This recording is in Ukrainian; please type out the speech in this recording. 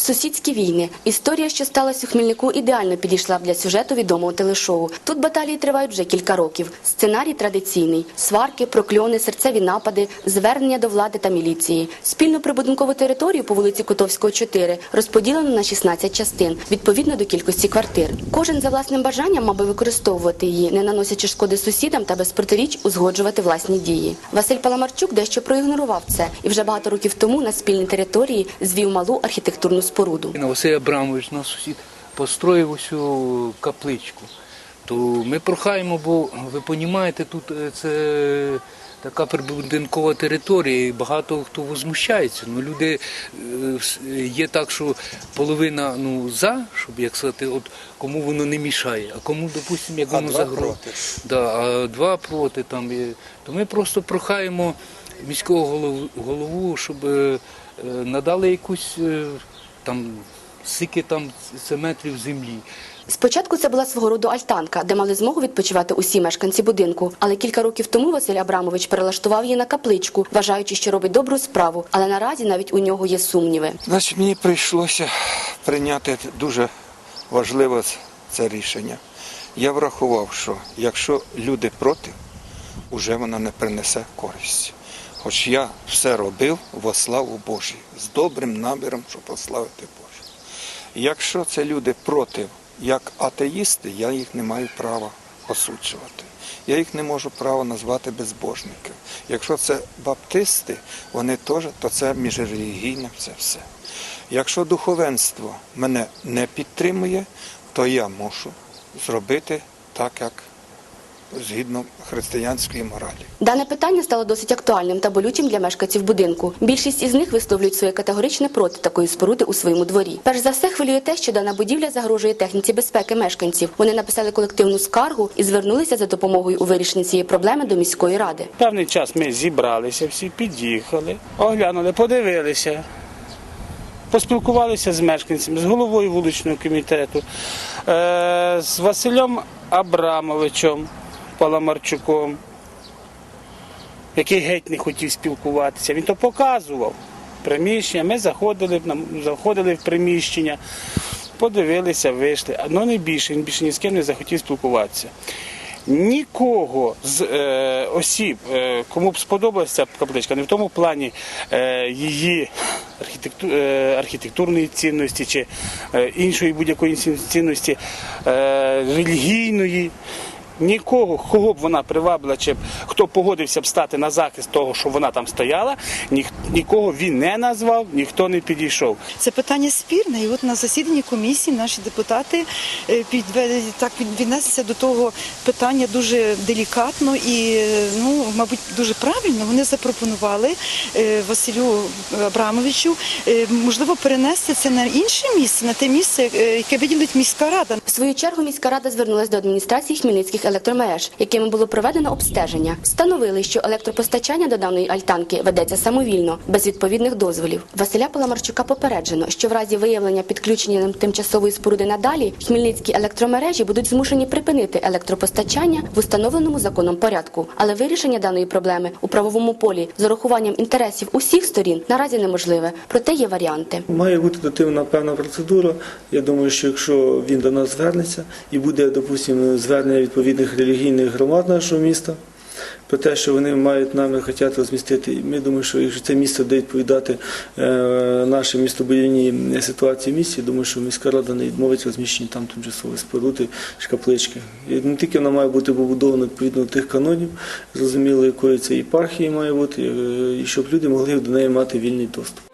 Сусідські війни. Історія, що сталася у Хмільнику, ідеально підійшла б для сюжету відомого телешоу. Тут баталії тривають вже кілька років. Сценарій традиційний: сварки, прокльони, серцеві напади, звернення до влади та міліції. Спільну прибудинкову територію по вулиці Котовського, 4 розподілено на 16 частин, відповідно до кількості квартир. Кожен за власним бажанням мав би використовувати її, не наносячи шкоди сусідам та без протиріч узгоджувати власні дії. Василь Паламарчук дещо проігнорував це і вже багато років тому на спільній території звів малу архітектурну споруду. Василь Абрамович, наш сусід, построїв цю капличку. То ми прохаємо, бо ви розумієте, тут е, це така прибудинкова територія, і багато хто возмущається. Ну, люди е, є так, що половина ну, за, щоб як сказати, от кому воно не мішає, а кому, допустимо, як воно два Да, а два проти там. є. То ми просто прохаємо міського голову, голову щоб е, е, надали якусь е, там скільки там метрів землі. Спочатку це була свого роду альтанка, де мали змогу відпочивати усі мешканці будинку. Але кілька років тому Василь Абрамович перелаштував її на капличку, вважаючи, що робить добру справу. Але наразі навіть у нього є сумніви. Значить, мені прийшлося прийняти дуже важливе це рішення. Я врахував, що якщо люди проти, уже вона не принесе користі. Хоч я все робив во славу Божій, з добрим наміром, щоб прославити Боже. Якщо це люди проти, як атеїсти, я їх не маю права осуджувати. Я їх не можу права назвати безбожниками. Якщо це баптисти, вони теж, то це міжрелігійне це все. Якщо духовенство мене не підтримує, то я мушу зробити так, як згідно християнської моралі. Дане питання стало досить актуальним та болючим для мешканців будинку. Більшість із них висловлюють своє категоричне проти такої споруди у своєму дворі. Перш за все хвилює те, що дана будівля загрожує техніці безпеки мешканців. Вони написали колективну скаргу і звернулися за допомогою у вирішенні цієї проблеми до міської ради. Певний час ми зібралися, всі під'їхали, оглянули, подивилися, поспілкувалися з мешканцями, з головою вуличного комітету, е, з Василем Абрамовичем Паламарчуком, який геть не хотів спілкуватися. Він то показував приміщення. Ми заходили, заходили в приміщення, подивилися, вийшли. Ну не більше, він більше ні з ким не захотів спілкуватися. Нікого з е, осіб, е, кому б сподобалася капличка, не в тому плані е, її архітекту, е, архітектурної цінності чи е, іншої будь-якої цінності, е, релігійної. Нікого, кого б вона привабила, чи б хто погодився б стати на захист того, що вона там стояла, ніх, нікого він не назвав, ніхто не підійшов. Це питання спірне, і от на засіданні комісії наші депутати е, підвели так від- віднеслися до того питання дуже делікатно і, е, ну, мабуть, дуже правильно. Вони запропонували е, Василю Абрамовичу можливо перенести це на інше місце, на те місце, яке виділить міська рада. В свою чергу міська рада звернулася до адміністрації хмельницьких електромереж, якими було проведено обстеження. Встановили, що електропостачання до даної альтанки ведеться самовільно, без відповідних дозволів. Василя Паламарчука попереджено, що в разі виявлення підключення тимчасової споруди надалі хмельницькі електромережі будуть змушені припинити електропостачання в установленому законом порядку. Але вирішення даної проблеми у правовому полі з урахуванням інтересів усіх сторін наразі неможливе. Проте є варіанти. Має бути дотивна певна процедура. Я думаю, що якщо він до нас звернеться і буде, допустимо, звернення відповідних релігійних громад нашого міста про те, що вони мають нами хотіти розмістити. Ми думаємо, що якщо це місце буде відповідати е, нашій містобудівній ситуації в місті, думаю, що міська рада не відмовить розміщення там тимчасової споруди, шкаплички. І не тільки вона має бути побудована відповідно до тих канонів, зрозуміло, якої це єпархії має бути, е, і щоб люди могли до неї мати вільний доступ.